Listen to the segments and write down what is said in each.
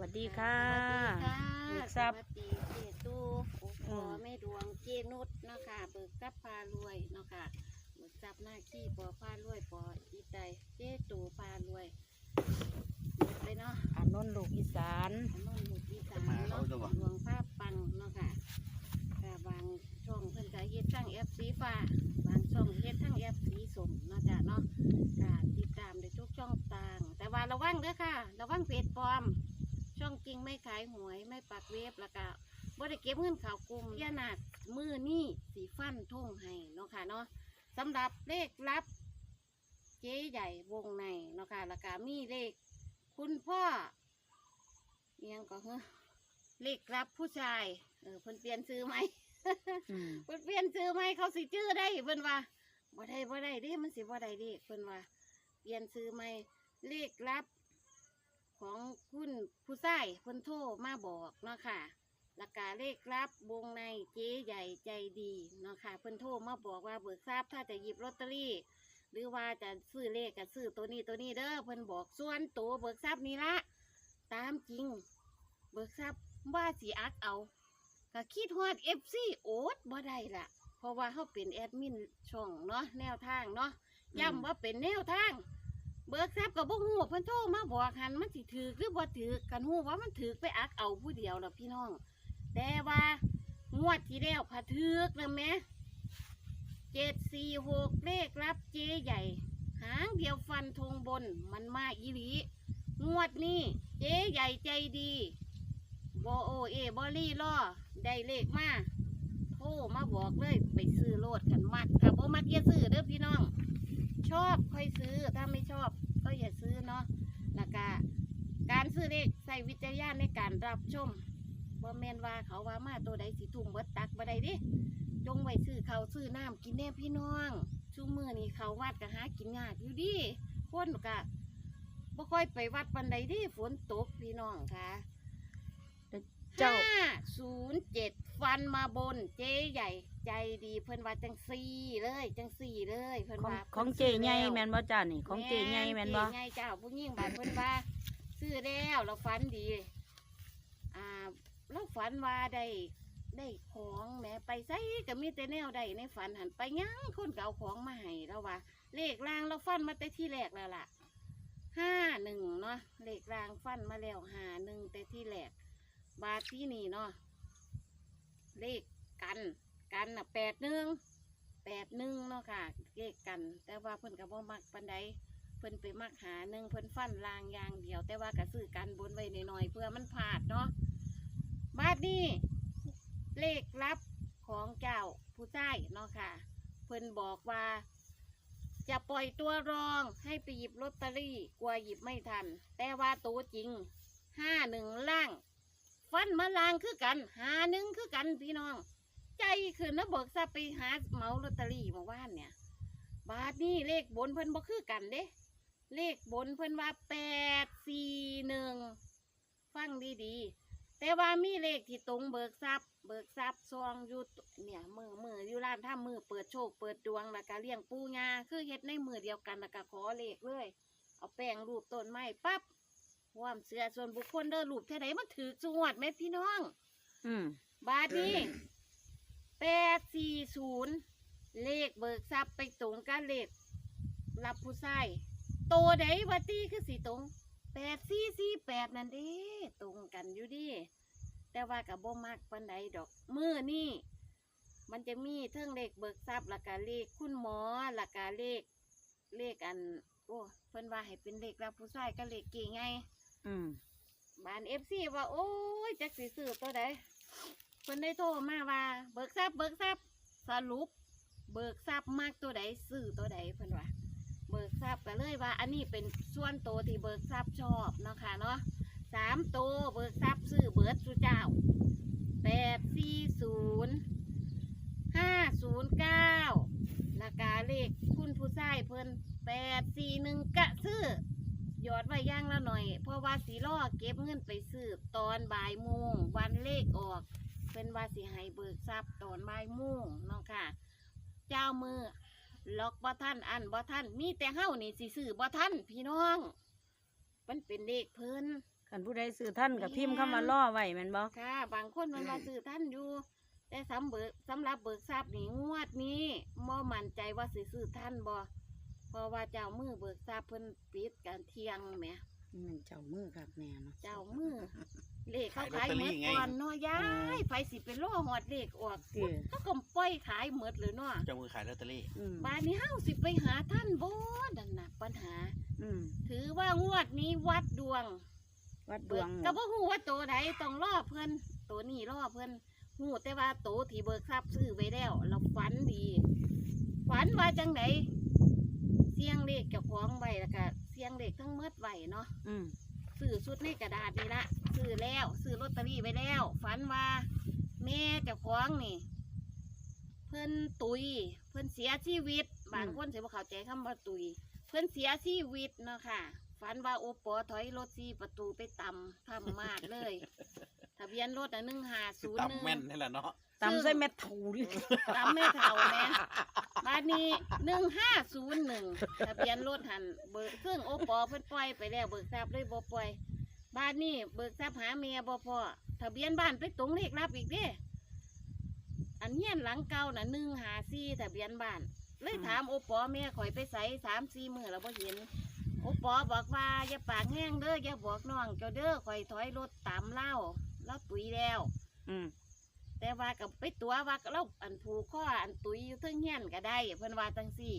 วัสดีค่ะสวัสดีค่ะ เบิกทรัพย์สวัสดีเจตูโอ้อืขอมแม่ดวงเจนุชเนาะค่ะ เบิกทรัพย์พารวยเนาะค่ะ เบิกทรัพย์หน้าขี้ปอพารวยปออีใจเจตูพารวยหมดเลยเนาะอานนท์ลูกอีสานอันนั้นหมดอีสานมาเนาะเขาจะบอกดวงภาพปังเนาะค่ะค่ะายหวยไม่ปักเว็บแล้วก็บ่ได้เก็บเงินข่าวกลุ่มยานาดมือนี่สีฟันทุ่งให้เนาะค่ะเนาะสำหรับเลขลับ เจ๊ใหญ่วงในเนาะค่ะแล้วก็มีเลข คุณพ่อเอียงก็เฮ้อเลขลับผู้ชายเออเพิ่นเปลี่ยนซื้อไหม อืม เพิ่นเปลี่ยนชื่อไหมเขาสิชื่อได้เพิ่นว่าบ่ได้บ่ได้เด้มันสิบ่ได้เด้เพิ่นว่า เปลี่ยนชื่อไหมเลขลับ ของคุณผู้ชายเพิ่นโทรมาบอกเนาะค่ะแล้วก็เลขลับวงในเจ๊ใหญ่ใจดีเนาะค่ะเพิ่นโทรมาบอกว่าเบิกทราบถ้าจะหยิบลอตเตอรี่ หรือว่าจะซื้อเลขก็ซื้อตัวนี้ตัวนี้เด้อเพิ่นบอกส่วนตัวเบิกทรัพย์นี่ละตามจริง เบิกทรัพย์ว่าสิอักเอาก็คิดฮอด FC โอ๊ตบ่ได้ละเพราะว่าเขาเป็นแอดมินช่องเนาะแนวทางเนาะย้ำว่าเป็นแนวทาง เบิกทรัพย์กับบ่ฮู้เพิ่นโทรมาบอกหันมันสิถือหรือบ่ถือกันฮู้ว่ามันถือไปอักเอาผู้เดียวล่ะพี่น้อง แต่ว่างวดที่แล้วพะถือกนะแม่เจ็ดสี่หกเลขรับเจใหญ่ หางเดียวฟันธงบนมันมาอีหลีงวดนี้เจใหญ่ใจดีบโอเอบอลี่ล่อได้เลขมาโทรมาบอกเลยไปซื้อโลดกันมักถ้าบ่มักอย่าซื้อเด้อพี่น้อง ชอบค่อยซื้อถ้าไม่ชอบก็อย่าซื้อเนาะแล้วก็การซื้อเลขใส่วิจารณญาณในการรับชมบ่แม่นว่าเขาว่ามาตัวใดสิทุ่มเบิดตักบ่ได้เดิจงไว้ซื้อเขาวซื้อน้ำกินแน่พี่น้องชูมือนี่เขาวัดก็หากินยากอยู่ดิคนก็บ่ค่อยไปวัดปันใดดิฝนตกพี่น้องค่ะเจ้า ห้าศูนย์เจ็ดฟันมาบน เจ๊ใหญ่ ใจดีเพิ่นว่าจังสี่เลยจังสี่เลยเพิ่นของว่าของพิ่นเจซื้ใหญ่ล้ว แม่นบ่จ้านี่ของเจใหญ่แม่นบ่ เจ๊ใหญ่เจ้าผู้หญิงบาดเพิ่นว่า ซื้อแล้วเราฝันดี อ่าเราฝันว่าได้ได้ของแหม่ไปไสก็มีแต่แนวใดในฝันหันไปหยังคนก็เอาของมาให้เราว่าเลขรางเราฟันมาแต่ที่แรกแล้วล่ะห้าหนึ่งเนาะเลขรางฟันมาแล้วห้าหนึ่งแต่ที่แรกบาทที่นี่เนาะเลขกันกันน่ะแปดหนึ่งแปดหนึ่งเนาะค่ะเลขกัน แต่ว่าเพิ่นก็บ่มักปันใดเพิ่นไปมักหาหนึ่งเพิ่นฟันลางอย่างเดียว แต่ว่ากระซื้อกันบนไว้หน่อยๆเพื่อมันพลาดเนาะ บาดนี้เลขลับของเจ้าผู้ชายเนาะค่ะ เพิ่นบอกว่า จะปล่อยตัวรองให้ไปหยิบลอตเตอรี่กลัวหยิบไม่ทัน แต่ว่าตัวจริงห้าหนึ่งล่าง ฟันมาลางคือกันหาหนึ่งคือกันพี่น้อง ใจขึ้นะเบิกทรัพย์ไปหาเหมาลอตเตอรี่มาว่านเนี่ย บาทนี้เลขบนเพิ่นบ่คือกันเด้ เลขบนเพิ่นว่าแปดสี่หนึ่งฟังดีๆ แต่ว่ามีเลขที่ตรงเบิกทรัพย์ เบิกทรัพย์ซองอยู่ตเนี่ยมือมืออยู่ร้านท่ามือเปิดโชคเปิดดวงแล้วก็เลี้ยงปูงาคือเฮ็ดในมือเดียวกันแล้วก็ขอเลขเลย เอาแป้งรูปต้นไม้ปั๊บความเสือส่วนบุคคลเด้อรูปเท่าไหมันถือจวดไหมพี่น้อง อืมบาทนี้แปดสี่ศูนย์เลขเบิกทรัพย์ไปตรงกันเลขรับผู้ชายโตไดวัตีคือสีตรง แปดสี่สี่แปดนั่นเด้ตรงกันอยู่ดิแต่ว่ากับบ่มากปันใดดอกมือนี่มันจะมีเทิงเลขเบิกทรัพย์หลักกาเลขคุณหมอหลักกาเลขเลขอัน โอ้เพิ่นว่าให้เป็นเลขรับผู้ชายก็เลขเก่งไงอืมบ้านเอฟซีว่า โอ้ยจักสิซื้อตัวใดเพิ่นได้โทรมาว่า เบิกทรัพย์เบิกทรัพย์สรุป เบิกทรัพย์มากตัวใดซื้อตัวใดเพิ่นว่าเบิก ทรัพย์ก็เลยว่า อันนี้เป็นส่วนโตวที่เบิกทรัพย์ชอบเนาะค่ะเนาะสามโตวเบิกทรัพย์ซื้อเบิร์ดสุเจ้าแปดสี่ศูนย์ห้าศูนย์เก้าราคาเลขคุณผู้ชายเพิ่นแปดสี่หนึ่งกะซื้อหยอดไว้อย่างละหน่อย เพราะว่าสีล่อเก็บเงินไปซื้อตอนบ่ายโมงวันเลขออกเป็นว่าสิให้เบิกทรัพย์ตอนบ่ายโมงเนาะค่ะ เจ้ามือ ล็อกบ่ท่านอันบ่ท่านมีแต่เฮ้านี่สิซื้อบ่ท่านพี่น้อง มันเป็นเลขเพิ่น คันผู้ใดซื้อท่านกับพิมพ์คำว่าล่อไว้แม่นบ่ค่ะ บางคนมันมาซื้อท่านอยู่ แต่สำเบิกสำหรับเบิกทรัพย์นี่งวดนี้บ่มั่นใจว่าสิซื้อท่านบ่เพราะว่าเจ้ามือเบิกทรัพย์เพิ่นปิดกันเที่ยงแหม มันเจ้ามือครับแน่เนาะ เจ้ามือเลขเขาขาขายยลอตเตอหมรี่ดไงก่อนเนาะยายไฟสิเป็นโล่หอดเลขออกเตี้ยเขาก็ปล่อยขายหมดเลยเนาะเจ้ามือขายลอตเตอรี่อืมบ้านนี้เฮาสิไปหาท่านบ่นั่นน่ะปัญหา อืมถือว่างวดนี้วัดดวงวัดดเบิวกงก็บ่ฮู้ว่าตัวใดต้องรอเพิ่นตัวนี้รอเพิ่นฮู้แต่ว่าตัวที่เบิกทรัพย์ซื้อไว้แล้วเราฝันดีฝันว่าจังไดเสียงเลขเจ้าของไว้แล้วก็เสียงเลขทั้งหมดไว้เนาะอืมซื้อชุดในกระดาษนี่ละซื้อแล้วซื้อลอตเตอรี่ไว้แล้วฝันว่า แม่เจ้าของนี่ เพิ่นตุย เพิ่นเสียชีวิต บางคนสิบ่เข้าใจคำว่าตุย เพิ่นเสียชีวิตเนาะค่ะฝันว่าโอปอถอยรถซีประตูไปต่ำทำมาดเลย ทะเบียนรถอะหนึ่งห้าศูนย์หนึ่ง ตำแม่นนี่แหละเนาะ ตำใส่เม็ดถูดิตำไม่เท่าแม่บ้านนี้หนึ่งห้าศูนย์หนึ่งทะเบียนรถหันเบิกเครื่องโอปอเพิ่นปล่อยไปแล้วเบิกทรัพย์เลยบ่ปล่อยบ้านนี้เบิกทรัพย์หาเมียบ่พอทะเบียนบ้านไปตรงเลขรับอีกเด้อันเฮียนหลังเก่าน่ะหนึ่งหาซี่ทะเบียนบ้าน เลยถามโอปอแม่ข่อยไปใส่สามสี่มือแล้วบ่เห็นโอปอบอกว่าอย่าปากแห้งเด้ออย่าบอกน้องเจ้าเด้อข่อยถอยรถตามเล่าเล่าตุยแล้ว อืม แต่ว่ากับไปตัวว่าเราอันผูกข้ออันตุยอยู่เทึงเฮียนก็ได้เพิ่นว่าจังซี่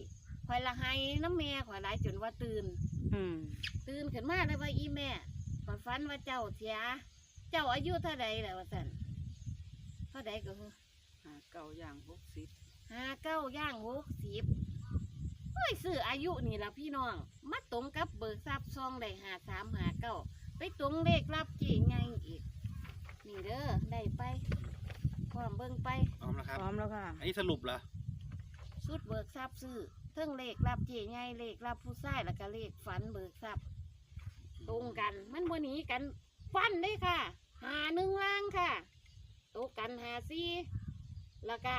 ข่อยละให้น้ำแม่ข่อยหลายจนว่าตื่น อืมตื่นขึ้นมาเลยว่าอีแม่ข่อยฝันว่าเจ้าเสียเจ้าอายุเท่าใดแล้วว่าซั่นเท่าใดก็คือหาเก่าอย่างหกสิบห้าเก้าย่างหกสิบเฮ้ยซื้ออายุนี่ละพี่น้องมาตรงกับเบิกทรัพย์ซองได้หาสามหาเก้าไปตรงเลขรับจีไงอีก นี่เด้อได้ไปพ ร้อมเบิ่งไปพร้อมแล้วคพรับร้อมแล้วค่ะ อันนี้สรุปเหรอสุดเบิกทรัพย์ซื้อเทิงเลขรับจีไงเลขรับผู้ชายแล้วก็เลขฝันเบิกทรัพย์ตรงกัน มันบ่หนีกันฟันเลยค่ะ หาหนึ่งล่างค่ะโตกันหาสี่แล้วก็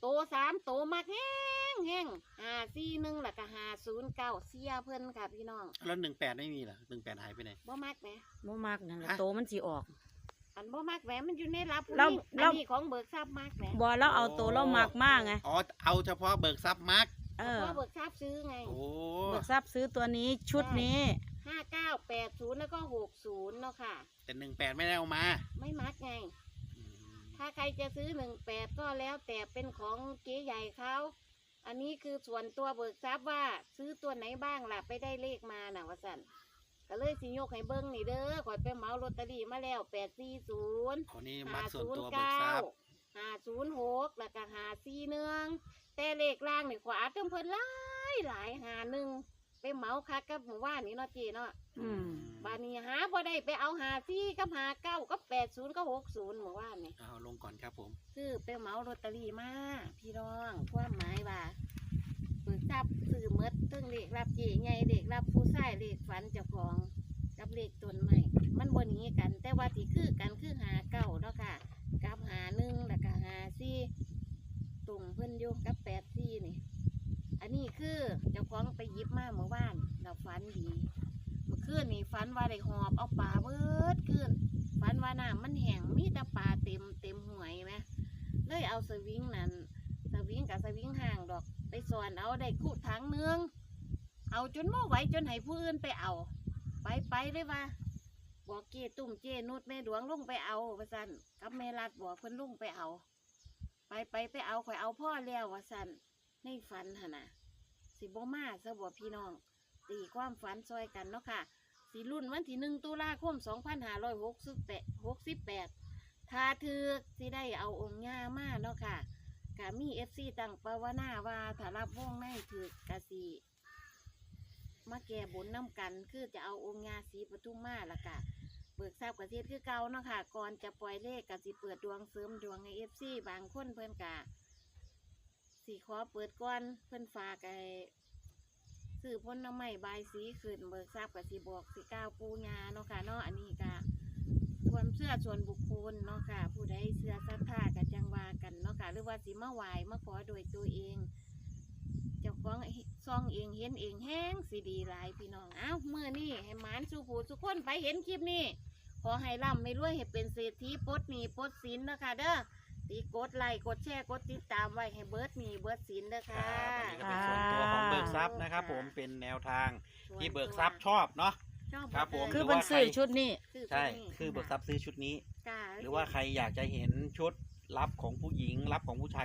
โตสามโตมากแห้งแห้งหาสี่หนึ่งแล้วก็หาศูนย์เก้าเสียเพิ่นค่ะพี่น้องแล้วหนึ่งแปดไม่มีเหรอหนึ่งแปดหายไปไหนบ่มักไหมบ่มากนั่นแหละฮะโตมันสิออก อันบ่มักแหมมันอยู่ในรับผู้เรานี้อัเรานนี้ของเบิกทรัพย์มากแหมบ่แล้วเอาโตเรามากมากไงอ๋อเอาเฉพาะเบิกทรัพย์มาร์กเอเพอราะเบิกทรัพย์ซื้อไง โอ้เบิกทรัพย์ซื้อตัวนี้ชุดนี้ ห้าเก้าแปดศูนย์แล้วก็หกศูนย์เนาะค่ะ แต่หนึ่งแปดไม่ได้เอามาไม่มักไง อืมถ้าใครจะซื้อหนึ่งแปดก็แล้วแต่เป็นของเจ๊ใหญ่เขาอันนี้คือส่วนตัวเบิกทรัพย์ว่าซื้อตัวไหนบ้างล่ะไปได้เลขมาน่ะว่าสัน ก็เลยสิยกให้เบิ้งนี่เด้อข่อยไปเหมาลอตเตอรี่มาแล้วแปดสี่ศูนย์คนนี้มาห้าร์กส่วนศูนตัย์วเบิกเก้าทรัพย์ห้าศูนย์หกแล้วก็ห้าสี่หนึ่งแต่เลขล่างนี่ขวาเติมเพิ่นหลายหลายหาหนึ่งไปเหมาคักกับหมู่ว่านนี่เนาะเจีเนาะอืม บานนี้หาบ่ได้ไปเอาหาสี่กับหาเก้ากับแปดศูนย์กับหกศูนย์หมู่ว่านนี่ เอาลงก่อนครับผม ซื้อไปเหมาลอตเตอรี่มาพี่น้องความหมายว่าเบิกทรัพย์ซื้อหมดตึงเลขรับเจีไงเลขรับผู้ชายเลขฝันเจ้าของกับ เลขตนใหม่ มันบนนี้กัน แต่ว่าที่คือกันคือหาเก้าเนาะค่ะ กับหาหนึ่งแล้วก็หาสี่ตุ่มเพิ่อนอยู่กับแปดสี่นี่ อันนี้คือเจ้าของไปยิบมาเมื่อวานเราฝันดีเมื่อคืนนี่ฝันว่าได้หอบเอาปลาเบิดขึ้นฝันว่าน้ำมันแห้งมีแต่ปลาเต็มเต็มห่วยไหมเลยเอาสวิงนั่นสวิงกับสวิงห่างดอก ไปสอนเอาได้คู่ถังหนึงเอาจนม่ไหวจนให้ผู้อื่นไปเอา ไปไปเลยว่า บอกเจตุ่มเจนุดแม่ดวงลุงไปเอาว่าสันกับแม่รัดบอกเพิ่นลุงไปเอา ไปไปไปเอาข่อยเอาพ่อแล้วว่าสันในฝันหนนะสิบ่มาซะบ่พี่น้อง ตีความฝันซอยกันเนาะค่ะ สิรุ่นวันที่หนึ่งตุลาคมสองพันห้าร้อยหกสิบแปดหกสิบแปดถ้าถือสิได้เอาองค์ย่ามาเนาะค่ะกะมีเอฟซีตั้งปาวนาว่าถ้ารับวงในถือกะสี มาแก่บนน้ำกัน คือจะเอาองค์ยาสีปทุมมาละกะเบิกทราบกระเทียคือเก่าเนาะค่ะก่อนจะปล่อยเลขกะสิเปิดดวงเสริมดวงให้เอฟซีบางคนเพิ่นกะสีขอเปิดก่อนเพิ่นฝากไอ้ซื้อพ้นน้ำไม้บสีขึ้นเบิกทราบกะสิบอกสิก้าวปูญาเนาะค่ะเนาะอันนี้กะความเชื่อส่วนบุคคลเนาะค่ะ ผู้ใดเชื่อศรัทธากะจังว่ากันเนาะค่ะ หรือว่าสิมาไหวมาขอโดยตัวเอง เจ้าของ ซองเองเห็นเองแห้งสิดีหลายพี่น้องเอ้าเมื่อนี่ให้หมานสู่ผู้สุกคนไปเห็นคลิปนี้ขอให้ร่ำให้รวยให้เป็นเศรษฐีปลดหนี้ปลดสินนะคะเด้อตีกดไลค์กดแชร์กดติดตามไว้ให้เบิร์ดหนี้เบิร์ดสินเด้อคค่ะรับอันนี้ก็เป็นส่วนตัวของเบิกทรัพย์นะครับ ผมเป็นแนวทางที่เบิกทรัพย์ชอบเนาะ ชอบครับผม คือมันซื้อชุดนี้ซื้อใช่ตัวนี้คือเบิกทรัพย์ซื้อชุดนี้ จ้าหรือว่าใครอยากจะเห็นชุดลับของผู้หญิงลับของผู้ชาย